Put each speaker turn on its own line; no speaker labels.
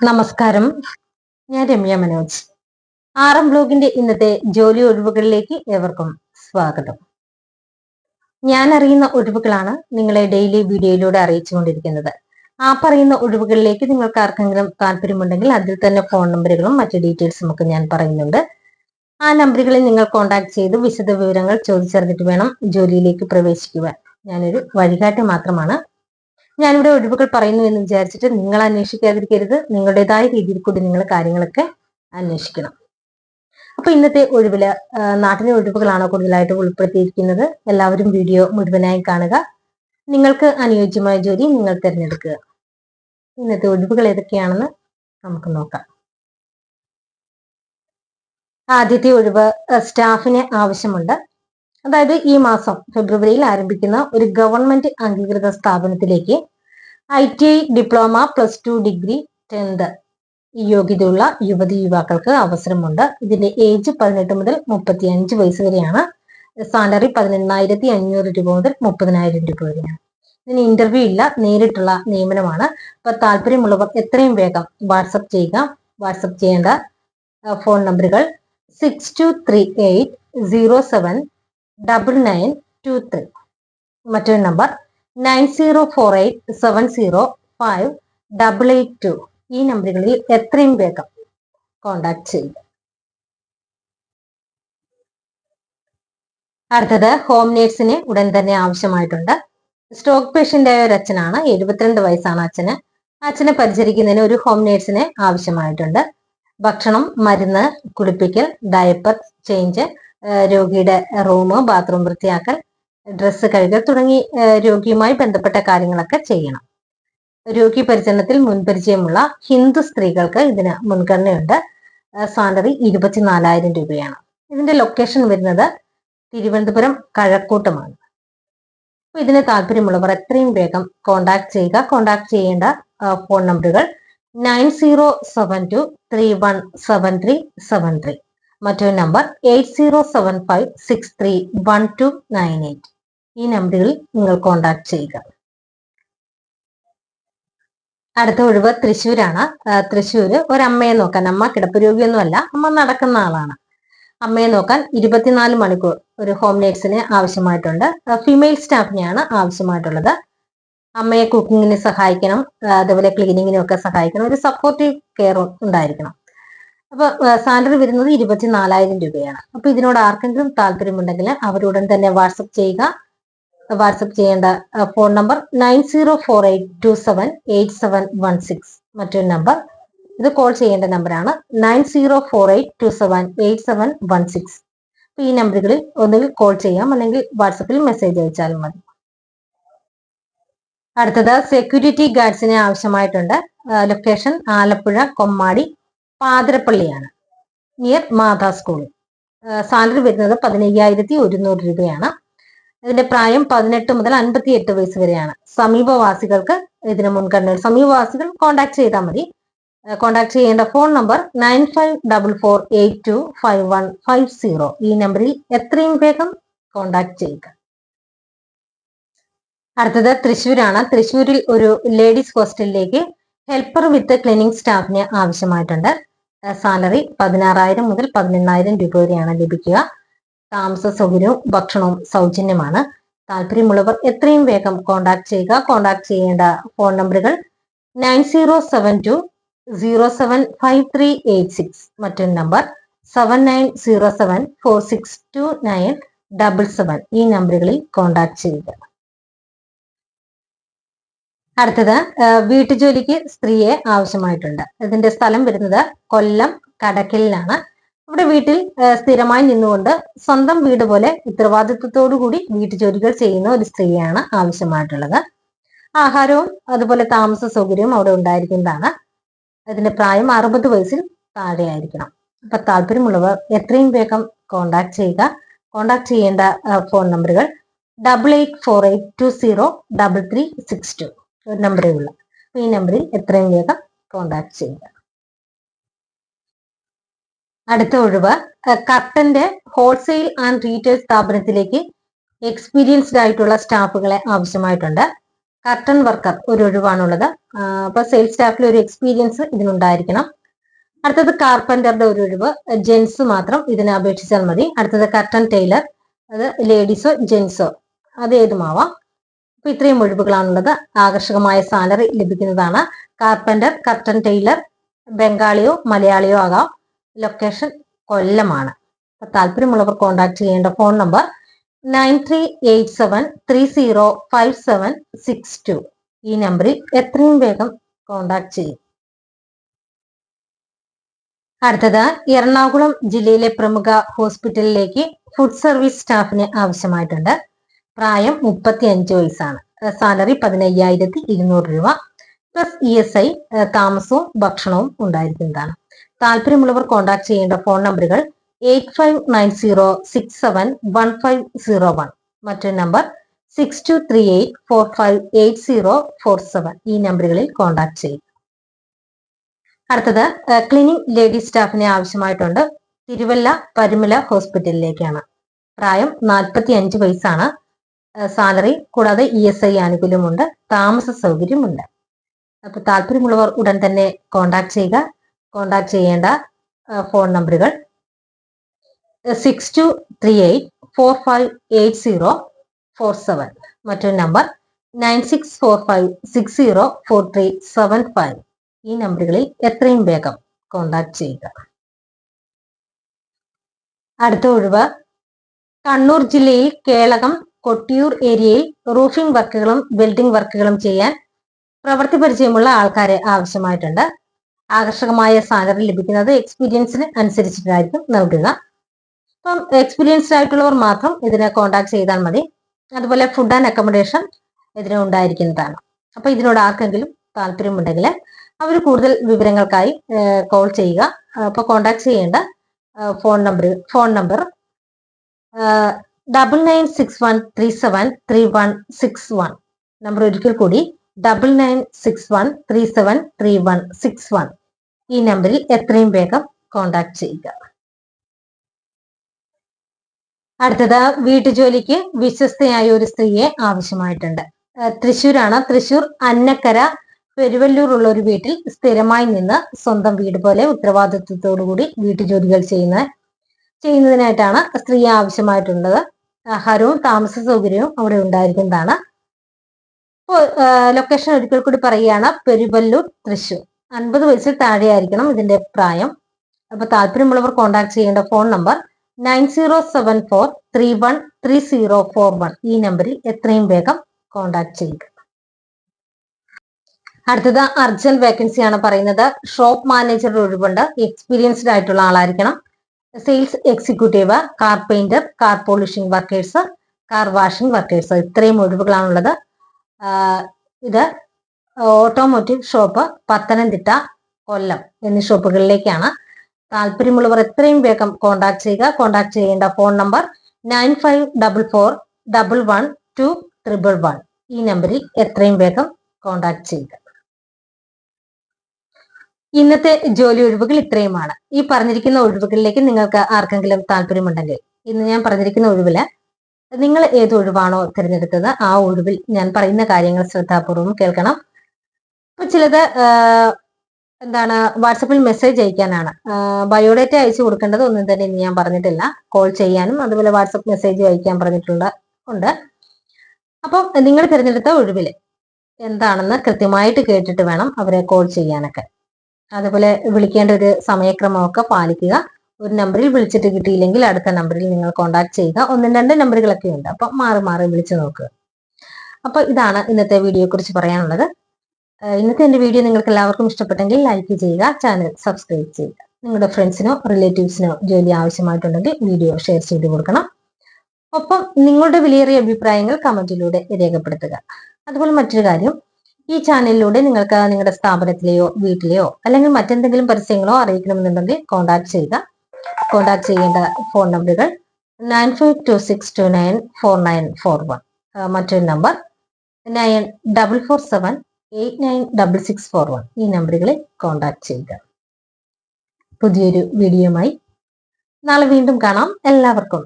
നമസ്കാരം. ഞാൻ രമ്യ മനോജ്. എം ബ്ലോഗിന്റെ ഇന്നത്തെ ജോലി ഒഴിവുകളിലേക്ക് ഏവർക്കും സ്വാഗതം. ഞാൻ അറിയുന്ന ഒഴിവുകളാണ് നിങ്ങളെ ഡെയിലി വീഡിയോയിലൂടെ അറിയിച്ചുകൊണ്ടിരിക്കുന്നത്. ആ പറയുന്ന ഒഴിവുകളിലേക്ക് നിങ്ങൾക്ക് ആർക്കെങ്കിലും താല്പര്യമുണ്ടെങ്കിൽ അതിൽ തന്നെ ഫോൺ നമ്പറുകളും മറ്റു ഡീറ്റെയിൽസും ഒക്കെ ഞാൻ പറയുന്നുണ്ട്. ആ നമ്പറുകളിൽ നിങ്ങൾ കോൺടാക്ട് ചെയ്ത് വിശദ വിവരങ്ങൾ ചോദിച്ചറിഞ്ഞിട്ട് വേണം ജോലിയിലേക്ക് പ്രവേശിക്കുവാൻ. ഞാനൊരു വഴികാട്ടി മാത്രമാണ്. ഞാനിവിടെ ഒഴിവുകൾ പറയുന്നു എന്ന് വിചാരിച്ചിട്ട് നിങ്ങൾ അന്വേഷിക്കാതിരിക്കരുത്. നിങ്ങളുടേതായ രീതിയിൽ കൂടി നിങ്ങൾ കാര്യങ്ങളൊക്കെ അന്വേഷിക്കണം. അപ്പൊ ഇന്നത്തെ ഒഴിവിൽ നാട്ടിലെ ഒഴിവുകളാണോ കൂടുതലായിട്ട് ഉൾപ്പെടുത്തിയിരിക്കുന്നത്? എല്ലാവരും വീഡിയോ മുഴുവനായി കാണുക. നിങ്ങൾക്ക് അനുയോജ്യമായ ജോലി നിങ്ങൾ തിരഞ്ഞെടുക്കുക. ഇന്നത്തെ ഒഴിവുകൾ ഏതൊക്കെയാണെന്ന് നമുക്ക് നോക്കാം. ആദ്യത്തെ ഒഴിവ് സ്റ്റാഫിന് ആവശ്യമുണ്ട്. അതായത് ഈ മാസം ഫെബ്രുവരിയിൽ ആരംഭിക്കുന്ന ഒരു ഗവൺമെന്റ് അംഗീകൃത സ്ഥാപനത്തിലേക്ക് I T I diploma plus two degree tenth യോഗ്യതയുള്ള യുവതി യുവാക്കൾക്ക് അവസരമുണ്ട്. ഇതിന്റെ ഏജ് പതിനെട്ട് മുതൽ മുപ്പത്തി അഞ്ച് വയസ്സ് വരെയാണ്. സാലറി പതിനെണ്ണായിരത്തി അഞ്ഞൂറ് രൂപ മുതൽ മുപ്പതിനായിരം രൂപ വരെയാണ്. ഇതിന് ഇന്റർവ്യൂ ഇല്ല നേരിട്ടുള്ള നിയമനമാണ്. അപ്പൊ താല്പര്യമുള്ളവർ എത്രയും വേഗം വാട്സപ്പ് ചെയ്യുക. വാട്സപ്പ് ചെയ്യേണ്ട ഫോൺ നമ്പറുകൾ six two three eight zero seven double nine two three മറ്റൊരു number nine zero four eight seven zero five double eight two. ഈ നമ്പറുകളിൽ എത്രയും വേഗം കോണ്ടാക്ട് ചെയ്യുക. അടുത്തത് ഹോം നേഴ്സിന് ഉടൻ തന്നെ ആവശ്യമായിട്ടുണ്ട്. സ്ട്രോക്ക് പേഷ്യന്റ് ആയ ഒരു അച്ഛനാണ് എഴുപത്തിരണ്ട് വയസ്സാണ് അച്ഛന്. അച്ഛനെ പരിചരിക്കുന്നതിന് ഒരു ഹോം നേഴ്സിന് ആവശ്യമായിട്ടുണ്ട്. ഭക്ഷണം മരുന്ന് കുളിപ്പിക്കൽ ഡയപ്പർ ചേഞ്ച് രോഗിയുടെ റൂം ബാത്റൂം വൃത്തിയാക്കൽ ഡ്രസ്സ് കഴുകൽ തുടങ്ങി രോഗിയുമായി ബന്ധപ്പെട്ട കാര്യങ്ങളൊക്കെ ചെയ്യണം. രോഗി പരിചരണത്തിൽ മുൻപരിചയമുള്ള ഹിന്ദു സ്ത്രീകൾക്ക് ഇതിന് മുൻഗണനയുണ്ട്. സാലറി ഇരുപത്തിനാലായിരം രൂപയാണ്. ഇതിന്റെ ലൊക്കേഷൻ വരുന്നത് തിരുവനന്തപുരം കഴക്കൂട്ടമാണ്. അപ്പൊ ഇതിന് താല്പര്യമുള്ളവർ എത്രയും വേഗം കോണ്ടാക്ട് ചെയ്യുക. കോണ്ടാക്ട് ചെയ്യേണ്ട ഫോൺ നമ്പറുകൾ nine zero seven two three one seven three seven three. മറ്റൊരു number eight zero seven five six three one two nine eight. ഈ നമ്പറുകളിൽ നിങ്ങൾ കോണ്ടാക്ട് ചെയ്യുക. അടുത്ത ഒഴിവ് തൃശ്ശൂരാണ്. തൃശ്ശൂര് ഒരമ്മയെ നോക്കാൻ. അമ്മ കിടപ്പ് രോഗിയൊന്നുമല്ല അമ്മ നടക്കുന്ന ആളാണ്. അമ്മയെ നോക്കാൻ ഇരുപത്തിനാല് മണിക്കൂർ ഒരു ഹോം നേഴ്സിന് ആവശ്യമായിട്ടുണ്ട്. ഫീമെയിൽ സ്റ്റാഫിനെയാണ് ആവശ്യമായിട്ടുള്ളത്. അമ്മയെ കുക്കിങ്ങിന് സഹായിക്കണം അതുപോലെ ക്ലീനിങ്ങിനും ഒക്കെ സഹായിക്കണം ഒരു സപ്പോർട്ടീവ് കെയർ ഉണ്ടായിരിക്കണം. അപ്പൊ സാലറി വരുന്നത് ഇരുപത്തിനാലായിരം രൂപയാണ്. അപ്പൊ ഇതിനോട് ആർക്കെങ്കിലും താല്പര്യമുണ്ടെങ്കിൽ അവരുടൻ തന്നെ വാട്സപ്പ് ചെയ്യുക. വാട്സപ്പ് ചെയ്യേണ്ട phone number nine zero four eight two seven eight seven one six. മറ്റൊരു നമ്പർ ഇത് കോൾ ചെയ്യേണ്ട നമ്പറാണ് nine zero four eight two seven eight seven one six. ഈ നമ്പറുകളിൽ ഒന്നുകിൽ കോൾ ചെയ്യാം അല്ലെങ്കിൽ വാട്സപ്പിൽ മെസ്സേജ് അയച്ചാലും മതി. അടുത്തത് സെക്യൂരിറ്റി ഗാർഡ്സിന് ആവശ്യമായിട്ടുണ്ട് ലൊക്കേഷൻ ആലപ്പുഴ കൊമ്മാടി പാതിരപ്പള്ളിയാണ് നിയർ മാതാ സ്കൂൾ. സാലറി വരുന്നത് പതിനയ്യായിരത്തി ഒരുന്നൂറ് രൂപയാണ്. ഇതിന്റെ പ്രായം പതിനെട്ട് മുതൽ അൻപത്തി എട്ട് വയസ്സ് വരെയാണ്. സമീപവാസികൾക്ക് ഇതിന് മുൻഗണന സമീപവാസികൾ കോൺടാക്ട് ചെയ്താൽ മതി. കോൺടാക്ട് ചെയ്യേണ്ട phone number nine five double four eight two five one five zero. ഈ നമ്പറിൽ എത്രയും വേഗം കോൺടാക്ട് ചെയ്യുക. അടുത്തത് തൃശ്ശൂരാണ്. തൃശ്ശൂരിൽ ഒരു ലേഡീസ് ഹോസ്റ്റലിലേക്ക് ഹെൽപ്പർ വിത്ത് ക്ലീനിങ് സ്റ്റാഫിന് ആവശ്യമായിട്ടുണ്ട്. സാലറി പതിനാറായിരം മുതൽ പതിനെണ്ണായിരം രൂപ വരെയാണ് ലഭിക്കുക. താമസ സൗകര്യവും ഭക്ഷണവും സൗജന്യമാണ്. താല്പര്യമുള്ളവർ എത്രയും വേഗം കോൺടാക്ട് ചെയ്യുക. കോൺടാക്ട് ചെയ്യേണ്ട ഫോൺ നമ്പറുകൾ nine zero seven two zero seven five three eight six. മറ്റൊരു number seven nine zero seven four six two nine double seven. ഈ നമ്പറുകളിൽ കോൺടാക്ട് ചെയ്യുക. അടുത്തത് വീട്ടുജോലിക്ക് സ്ത്രീയെ ആവശ്യമായിട്ടുണ്ട്. ഇതിന്റെ സ്ഥലം വരുന്നത് കൊല്ലം കടക്കലിലാണ്. ഇവിടെ വീട്ടിൽ സ്ഥിരമായി നിന്നുകൊണ്ട് സ്വന്തം വീട് പോലെ ഉത്തരവാദിത്വത്തോടു കൂടി വീട്ടുജോലികൾ ചെയ്യുന്ന ഒരു സ്ത്രീയാണ് ആവശ്യമായിട്ടുള്ളത്. ആഹാരവും അതുപോലെ താമസ സൗകര്യവും അവിടെ ഉണ്ടായിരിക്കുന്നതാണ്. അതിന്റെ പ്രായം അറുപത് വയസ്സിൽ താഴെയായിരിക്കണം. അപ്പൊ താല്പര്യമുള്ളവർ എത്രയും വേഗം കോണ്ടാക്ട് ചെയ്യുക. കോണ്ടാക്ട് ചെയ്യേണ്ട ഫോൺ നമ്പറുകൾ double eight four eight two zero double three six two നമ്പറേ ഉള്ളൂ. ഈ നമ്പറിൽ എത്രയും വേഗം കോണ്ടാക്ട് ചെയ്യുക. അടുത്ത ഒഴിവ് കർട്ടന്റെ ഹോൾസെയിൽ ആൻഡ് റീറ്റെയിൽ സ്ഥാപനത്തിലേക്ക് എക്സ്പീരിയൻസ്ഡ് ആയിട്ടുള്ള സ്റ്റാഫുകളെ ആവശ്യമായിട്ടുണ്ട്. കർട്ടൺ വർക്കർ ഒരു ഒഴിവാണുള്ളത്. അപ്പൊ സെയിൽസ് സ്റ്റാഫിൽ ഒരു എക്സ്പീരിയൻസ് ഇതിനുണ്ടായിരിക്കണം. അടുത്തത് കാർപ്പന്ററുടെ ഒരു ഒഴിവ് ജെൻസ് മാത്രം ഇതിനെ അപേക്ഷിച്ചാൽ മതി. അടുത്തത് കർട്ടൺ ടൈലർ അത് ലേഡീസോ ജെൻസോ അത് ഏതുമാവാം. അപ്പൊ ഇത്രയും ഒഴിവുകളാണുള്ളത്. ആകർഷകമായ സാലറി ലഭിക്കുന്നതാണ്. കാർപ്പന്റർ കർട്ടൺ ടൈലർ ബംഗാളിയോ മലയാളിയോ ആകാം. ലൊക്കേഷൻ കൊല്ലമാണ്. അപ്പൊ താല്പര്യമുള്ളവർ കോൺടാക്ട് ചെയ്യേണ്ട phone number nine three eight seven three zero five seven six two. ഈ നമ്പറിൽ എത്രയും വേഗം കോൺടാക്ട് ചെയ്യും. അടുത്തത് എറണാകുളം ജില്ലയിലെ പ്രമുഖ ഹോസ്പിറ്റലിലേക്ക് ഫുഡ് സർവീസ് സ്റ്റാഫിന് ആവശ്യമായിട്ടുണ്ട്. പ്രായം മുപ്പത്തി അഞ്ച് വയസ്സാണ് സാലറി പതിനയ്യായിരത്തി ഇരുന്നൂറ് രൂപ. പ്ലസ് ഇ എസ് ഐ താമസവും ഭക്ഷണവും ഉണ്ടായിരിക്കുന്നതാണ്. താല്പര്യമുള്ളവർ കോൺടാക്ട് ചെയ്യേണ്ട ഫോൺ നമ്പറുകൾ eight five nine zero six seven one five zero one മറ്റൊരു number six two three eight four five eight zero four seven ഈ നമ്പറുകളിൽ കോൺടാക്ട് ചെയ്യും അടുത്തത് ക്ലിനിക് ലേഡി സ്റ്റാഫിനെ ആവശ്യമായിട്ടുണ്ട്. തിരുവല്ല പരുമല ഹോസ്പിറ്റലിലേക്കാണ് പ്രായം നാൽപ്പത്തി അഞ്ച് വയസ്സാണ് സാലറി കൂടാതെ ഇ എസ് ഐ ആനുകൂല്യമുണ്ട്. താമസ സൗകര്യമുണ്ട്. അപ്പൊ താല്പര്യമുള്ളവർ ഉടൻ തന്നെ കോൺടാക്ട് ചെയ്യുക. കോണ്ടാക്ട് ചെയ്യേണ്ട ഫോൺ നമ്പറുകൾ six two three eight four five eight zero four seven മറ്റൊരു number nine six four five six zero four three seven five ഈ നമ്പറുകളിൽ എത്രയും വേഗം കോണ്ടാക്ട് ചെയ്യുക. അടുത്ത ഒഴിവ് കണ്ണൂർ ജില്ലയിൽ കേളകം കൊട്ടിയൂർ ഏരിയയിൽ റൂഫിംഗ് വർക്കുകളും വെൽഡിംഗ് വർക്കുകളും ചെയ്യാൻ പ്രവൃത്തി പരിചയമുള്ള ആൾക്കാരെ ആവശ്യമായിട്ടുണ്ട്. ആകർഷകമായ സാലറി ലഭിക്കുന്നത് എക്സ്പീരിയൻസിന് അനുസരിച്ചിട്ടായിരിക്കും നൽകുക. അപ്പം എക്സ്പീരിയൻസ്ഡ് ആയിട്ടുള്ളവർ മാത്രം ഇതിനെ കോണ്ടാക്ട് ചെയ്താൽ മതി. അതുപോലെ ഫുഡ് ആൻഡ് അക്കോമഡേഷൻ ഇതിന് ഉണ്ടായിരിക്കുന്നതാണ്. അപ്പൊ ഇതിനോട് ആർക്കെങ്കിലും താല്പര്യമുണ്ടെങ്കിൽ അവർ കൂടുതൽ വിവരങ്ങൾക്കായി കോൾ ചെയ്യുക. അപ്പൊ കോണ്ടാക്ട് ചെയ്യേണ്ട phone number phone number double nine six one three seven three one six one number ഒരിക്കൽ കൂടി double nine six one three seven three one six one ഈ നമ്പറിൽ എത്രയും വേഗം കോണ്ടാക്ട് ചെയ്യുക. അടുത്തത് വീട്ടുജോലിക്ക് വിശ്വസ്തയായ ഒരു സ്ത്രീയെ ആവശ്യമായിട്ടുണ്ട്. തൃശ്ശൂരാണ്. തൃശ്ശൂർ അന്നക്കര പെരുവല്ലൂർ ഉള്ള ഒരു വീട്ടിൽ സ്ഥിരമായി നിന്ന് സ്വന്തം വീട് പോലെ ഉത്തരവാദിത്വത്തോടുകൂടി വീട്ടുജോലികൾ ചെയ്യുന്ന ചെയ്യുന്നതിനായിട്ടാണ് സ്ത്രീയെ ആവശ്യമായിട്ടുള്ളത്. ആഹാരവും താമസ സൗകര്യവും അവിടെ ഉണ്ടായിരിക്കുന്നതാണ് ലൊക്കേഷൻ ഒരിക്കൽ കൂടി പറയുകയാണ്. പെരുവല്ലൂർ തൃശൂർ അൻപത് വയസ്സിൽ താഴെയായിരിക്കണം ഇതിന്റെ പ്രായം. അപ്പൊ താല്പര്യമുള്ളവർ കോൺടാക്ട് ചെയ്യേണ്ട phone number nine zero seven four three one three zero four one. ഈ നമ്പറിൽ എത്രയും വേഗം കോൺടാക്ട് ചെയ്യുക. അടുത്തത് അർജന്റ് വേക്കൻസി ആണ് പറയുന്നത്. ഷോപ്പ് മാനേജർ ഒഴിവുണ്ട്. എക്സ്പീരിയൻസ്ഡ് ആയിട്ടുള്ള ആളായിരിക്കണം. Sales executive car painter car polishing workers car washing workers ഇത്രയും ഒഴിവുകളാണുള്ളത്. ഇത് ഓട്ടോമോട്ടീവ് ഷോപ്പ് പത്തനംതിട്ട കൊല്ലം എന്നീ ഷോപ്പുകളിലേക്കാണ് താല്പര്യമുള്ളവർ എത്രയും വേഗം കോൺടാക്ട് ചെയ്യുക. കോൺടാക്ട് ചെയ്യേണ്ട phone number nine five double four double one two triple one ഈ നമ്പറിൽ എത്രയും വേഗം കോൺടാക്ട് ചെയ്യുക. ഇന്നത്തെ ജോലി ഒഴിവുകൾ ഇത്രയുമാണ്. ഈ പറഞ്ഞിരിക്കുന്ന ഒഴിവുകളിലേക്ക് നിങ്ങൾക്ക് ആർക്കെങ്കിലും താല്പര്യമുണ്ടെങ്കിൽ ഇന്ന് ഞാൻ പറഞ്ഞിരിക്കുന്ന ഒഴിവിൽ നിങ്ങൾ ഏത് ഒഴിവാണോ തിരഞ്ഞെടുത്തത് ആ ഒഴിവിൽ ഞാൻ പറയുന്ന കാര്യങ്ങൾ ശ്രദ്ധാപൂർവം കേൾക്കണം. അപ്പൊ ചിലത് എന്താണ് വാട്സപ്പിൽ മെസ്സേജ് അയക്കാനാണ്. ബയോഡേറ്റ അയച്ചു കൊടുക്കേണ്ടത് ഒന്നും തന്നെ ഞാൻ പറഞ്ഞിട്ടില്ല. കോൾ ചെയ്യാനും അതുപോലെ വാട്സപ്പ് മെസ്സേജ് അയക്കാൻ പറഞ്ഞിട്ടുള്ള ഉണ്ട്. അപ്പം നിങ്ങൾ തിരഞ്ഞെടുത്ത ഒഴിവിൽ എന്താണെന്ന് കൃത്യമായിട്ട് കേട്ടിട്ട് വേണം അവരെ കോൾ ചെയ്യാനൊക്കെ. അതുപോലെ വിളിക്കേണ്ട ഒരു സമയക്രമമൊക്കെ പാലിക്കുക. ഒരു നമ്പറിൽ വിളിച്ചിട്ട് കിട്ടിയില്ലെങ്കിൽ അടുത്ത നമ്പറിൽ നിങ്ങൾ കോൺടാക്ട് ചെയ്യുക. ഒന്നും രണ്ട് നമ്പറുകളൊക്കെ ഉണ്ട്. അപ്പം മാറി മാറി വിളിച്ചു നോക്കുക അപ്പൊ ഇതാണ് ഇന്നത്തെ വീഡിയോയെ കുറിച്ച് പറയാനുള്ളത്. ഇന്നത്തെ എന്റെ വീഡിയോ നിങ്ങൾക്ക് എല്ലാവർക്കും ഇഷ്ടപ്പെട്ടെങ്കിൽ ലൈക്ക് ചെയ്യുക ചാനൽ സബ്സ്ക്രൈബ് ചെയ്യുക. നിങ്ങളുടെ ഫ്രണ്ട്സിനോ റിലേറ്റീവ്സിനോ ജോലി ആവശ്യമായിട്ടുണ്ടെങ്കിൽ വീഡിയോ ഷെയർ ചെയ്ത് കൊടുക്കണം. ഒപ്പം നിങ്ങളുടെ വിലയേറിയ അഭിപ്രായങ്ങൾ കമന്റിലൂടെ രേഖപ്പെടുത്തുക. അതുപോലെ മറ്റൊരു കാര്യം ഈ ചാനലിലൂടെ നിങ്ങൾക്ക് നിങ്ങളുടെ സ്ഥാപനത്തിലെയോ വീട്ടിലെയോ അല്ലെങ്കിൽ മറ്റെന്തെങ്കിലും പരസ്യങ്ങളോ അറിയിക്കണമെന്നുണ്ടെങ്കിൽ കോൺടാക്ട് ചെയ്യുക. കോൺടാക്ട് ചെയ്യേണ്ട ഫോൺ നമ്പറുകൾ nine five two six two nine four nine four one മറ്റൊരു number nine double four seven eight nine double six four one ഈ നമ്പറുകളിൽ കോൺടാക്ട് ചെയ്യുക. പുതിയൊരു വീഡിയോയുമായി നാളെ വീണ്ടും കാണാം. എല്ലാവർക്കും